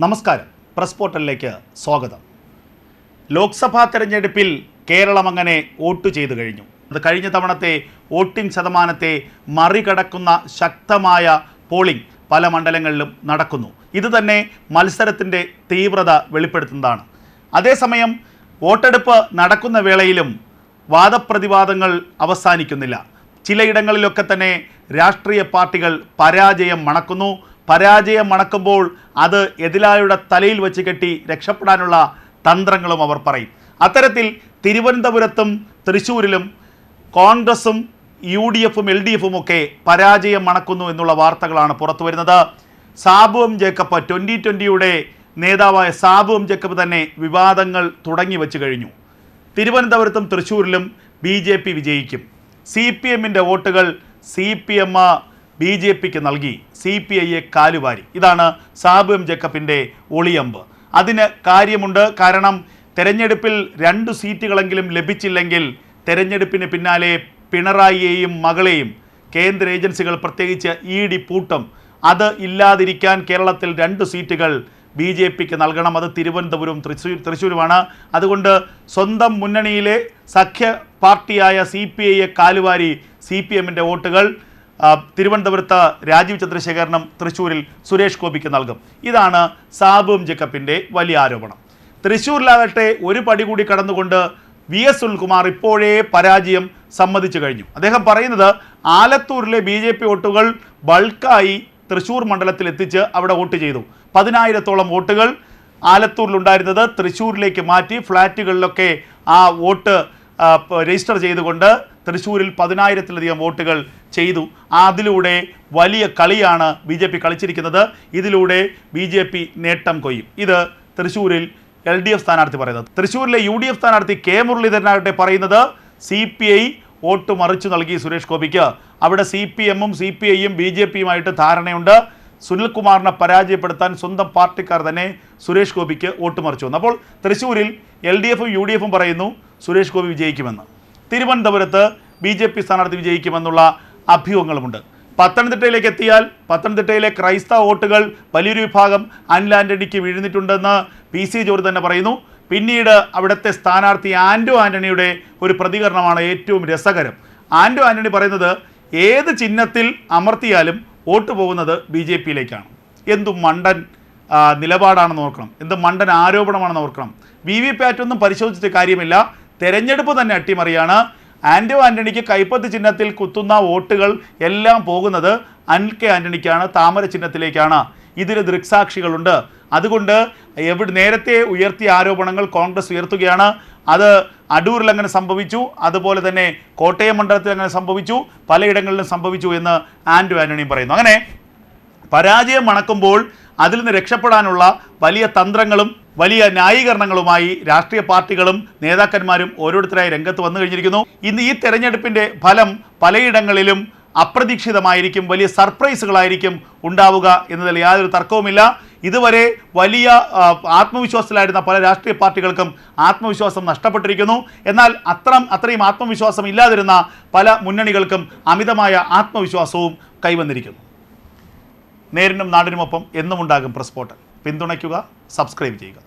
നമസ്കാരം. പ്രസ് പോർട്ടലിലേക്ക് സ്വാഗതം. ലോക്സഭാ തെരഞ്ഞെടുപ്പിൽ കേരളം അങ്ങനെ വോട്ട് ചെയ്തു കഴിഞ്ഞു. അത് കഴിഞ്ഞ തവണത്തെ വോട്ടിംഗ് ശതമാനത്തെ മറികടക്കുന്ന ശക്തമായ പോളിംഗ് പല മണ്ഡലങ്ങളിലും നടക്കുന്നു. ഇതുതന്നെ മത്സരത്തിന്റെ തീവ്രത വെളിപ്പെടുത്തുന്നതാണ്. അതേസമയം വോട്ടെടുപ്പ് നടക്കുന്ന വേളയിലും വാദപ്രതിവാദങ്ങൾ അവസാനിക്കുന്നില്ല. ചിലയിടങ്ങളിലൊക്കെ തന്നെ രാഷ്ട്രീയ പാർട്ടികൾ പരാജയം മണക്കുന്നു. പരാജയം മണക്കുമ്പോൾ അത് എതിലായുടെ തലയിൽ വെച്ച് കെട്ടി രക്ഷപ്പെടാനുള്ള തന്ത്രങ്ങളും അവർ പറയും. അത്തരത്തിൽ തിരുവനന്തപുരത്തും തൃശ്ശൂരിലും കോൺഗ്രസും യു ഡി എഫും എൽ ഡി എഫും ഒക്കെ പരാജയം മണക്കുന്നു എന്നുള്ള വാർത്തകളാണ് പുറത്തു വരുന്നത്. സാബു എം ജേക്കബ് ട്വന്റി ട്വന്റിയുടെ നേതാവായ സാബു എം ജേക്കബ് തന്നെ വിവാദങ്ങൾ തുടങ്ങി വെച്ച് കഴിഞ്ഞു. തിരുവനന്തപുരത്തും തൃശ്ശൂരിലും ബി ജെ പി വിജയിക്കും. സി പി എമ്മിന്റെ വോട്ടുകൾ C P M B J പിക്ക് നൽകി സി പി ഐയെ കാലുവാരി. ഇതാണ് സാബു എം ജേക്കബിന്റെ ഒളിയമ്പ്. അതിന് കാര്യമുണ്ട്. കാരണം തെരഞ്ഞെടുപ്പിൽ രണ്ട് സീറ്റുകളെങ്കിലും ലഭിച്ചില്ലെങ്കിൽ തെരഞ്ഞെടുപ്പിന് പിന്നാലെ പിണറായിയെയും മകളെയും കേന്ദ്ര ഏജൻസികൾ പ്രത്യേകിച്ച് ഇ ഡി പൂട്ടും. അത് ഇല്ലാതിരിക്കാൻ കേരളത്തിൽ രണ്ട് സീറ്റുകൾ ബി ജെ പിക്ക് നൽകണം. അത് തിരുവനന്തപുരവും തൃശ്ശൂർ തൃശ്ശൂരുമാണ്. അതുകൊണ്ട് സ്വന്തം മുന്നണിയിലെ സഖ്യ പാർട്ടിയായ സി പി ഐയെ കാലുവാരി സി പി എമ്മിന്റെ വോട്ടുകൾ. തിരുവനന്തപുരത്ത് രാജീവ് ചന്ദ്രശേഖരനും തൃശ്ശൂരിൽ സുരേഷ് ഗോപിക്ക് നൽകും. ഇതാണ് സാബും ജേക്കബിന്റെ വലിയ ആരോപണം. തൃശ്ശൂരിലാകട്ടെ ഒരു പടി കൂടി കടന്നുകൊണ്ട് വി എസ് സുനിൽകുമാർ ഇപ്പോഴേ പരാജയം സമ്മതിച്ചു കഴിഞ്ഞു. അദ്ദേഹം പറയുന്നത് ആലത്തൂരിലെ ബി ജെ പി വോട്ടുകൾ ബൾക്കായി തൃശ്ശൂർ മണ്ഡലത്തിൽ എത്തിച്ച് അവിടെ വോട്ട് ചെയ്തു. പതിനായിരത്തോളം വോട്ടുകൾ ആലത്തൂരിലുണ്ടായിരുന്നത് തൃശ്ശൂരിലേക്ക് മാറ്റി ഫ്ലാറ്റുകളിലൊക്കെ ആ വോട്ട് രജിസ്റ്റർ ചെയ്തുകൊണ്ട് തൃശ്ശൂരിൽ പതിനായിരത്തിലധികം വോട്ടുകൾ ചെയ്തു. അതിലൂടെ വലിയ കളിയാണ് ബി ജെ പി കളിച്ചിരിക്കുന്നത്. ഇതിലൂടെ ബി ജെ പി നേട്ടം കൊയ്യും. ഇത് തൃശ്ശൂരിൽ എൽ ഡി എഫ് സ്ഥാനാർത്ഥി പറയുന്നത്. തൃശ്ശൂരിലെ യു ഡി എഫ് സ്ഥാനാർത്ഥി കെ മുരളീധരനാകട്ടെ പറയുന്നത് സി പി ഐ വോട്ട് മറിച്ചു നൽകി സുരേഷ് ഗോപിക്ക്. അവിടെ സി പി എമ്മും സി പി ഐയും ബി ജെ പിയുമായിട്ട് ധാരണയുണ്ട്. സുനിൽകുമാറിനെ പരാജയപ്പെടുത്താൻ സ്വന്തം പാർട്ടിക്കാർ തന്നെ സുരേഷ് ഗോപിക്ക് വോട്ട് മറിച്ചു വന്നു. അപ്പോൾ തൃശ്ശൂരിൽ എൽ ഡി എഫും യു ഡി എഫും പറയുന്നു സുരേഷ് ഗോപി വിജയിക്കുമെന്ന്. തിരുവനന്തപുരത്ത് ബി ജെ പി സ്ഥാനാർത്ഥി വിജയിക്കുമെന്നുള്ള അഭ്യൂഹങ്ങളുമുണ്ട്. പത്തനംതിട്ടയിലേക്ക് എത്തിയാൽ പത്തനംതിട്ടയിലെ ക്രൈസ്തവ വോട്ടുകൾ വലിയൊരു വിഭാഗം അനിൽ ആന്റണിക്ക് വീഴുന്നിട്ടുണ്ടെന്ന് പി സി ജോർജ് തന്നെ പറയുന്നു. പിന്നീട് അവിടുത്തെ സ്ഥാനാർത്ഥി ആൻഡോ ആന്റണിയുടെ ഒരു പ്രതികരണമാണ് ഏറ്റവും രസകരം. ആൻഡോ ആന്റണി പറയുന്നത് ഏത് ചിഹ്നത്തിൽ അമർത്തിയാലും വോട്ട് പോകുന്നത് ബി ജെ പിയിലേക്കാണ്. എന്തു മണ്ടൻ നിലപാടാണെന്ന് ഓർക്കണം. എന്ത് മണ്ടൻ ആരോപണമാണെന്ന് ഓർക്കണം. വി വി പാറ്റ് ഒന്നും പരിശോധിച്ചിട്ട് കാര്യമില്ല. തെരഞ്ഞെടുപ്പ് തന്നെ അട്ടിമറിയാണ്. ആൻഡോ ആന്റണിക്ക് കൈപ്പത്ത് ചിഹ്നത്തിൽ കുത്തുന്ന വോട്ടുകൾ എല്ലാം പോകുന്നത് അൻ കെ ആന്റണിക്കാണ് താമര ചിഹ്നത്തിലേക്കാണ്. ഇതിൽ ദൃക്സാക്ഷികളുണ്ട്. അതുകൊണ്ട് എവിടെ നേരത്തെ ഉയർത്തിയ ആരോപണങ്ങൾ കോൺഗ്രസ് ഉയർത്തുകയാണ്. അത് അടൂരിൽ അങ്ങനെ സംഭവിച്ചു. അതുപോലെ തന്നെ കോട്ടയം മണ്ഡലത്തിൽ അങ്ങനെ സംഭവിച്ചു. പലയിടങ്ങളിലും സംഭവിച്ചു എന്ന് ആൻഡു ആന്റണി പറയുന്നു. അങ്ങനെ പരാജയം മണക്കുമ്പോൾ അതിൽ നിന്ന് രക്ഷപ്പെടാനുള്ള വലിയ തന്ത്രങ്ങളും വലിയ ന്യായീകരണങ്ങളുമായി രാഷ്ട്രീയ പാർട്ടികളും നേതാക്കന്മാരും ഓരോരുത്തരായി രംഗത്ത് വന്നു കഴിഞ്ഞിരിക്കുന്നു. ഇന്ന് ഈ തെരഞ്ഞെടുപ്പിന്റെ ഫലം പലയിടങ്ങളിലും അപ്രതീക്ഷിതമായിരിക്കും വലിയ സർപ്രൈസുകളായിരിക്കും ഉണ്ടാവുക എന്നതിൽ യാതൊരു തർക്കവുമില്ല. ഇതുവരെ വലിയ ആത്മവിശ്വാസത്തിലായിരുന്ന പല രാഷ്ട്രീയ പാർട്ടികൾക്കും ആത്മവിശ്വാസം നഷ്ടപ്പെട്ടിരിക്കുന്നു. എന്നാൽ അത്ര അത്രയും ആത്മവിശ്വാസം ഇല്ലാതിരുന്ന പല മുന്നണികൾക്കും അമിതമായ ആത്മവിശ്വാസവും കൈവന്നിരിക്കുന്നു. നേരിനും നാടിനുമൊപ്പം എന്നും ഉണ്ടാകും പ്രസ് പോർട്ടൽ പിന്തുണയ്ക്കുക സബ്സ്ക്രൈബ് ചെയ്യുക.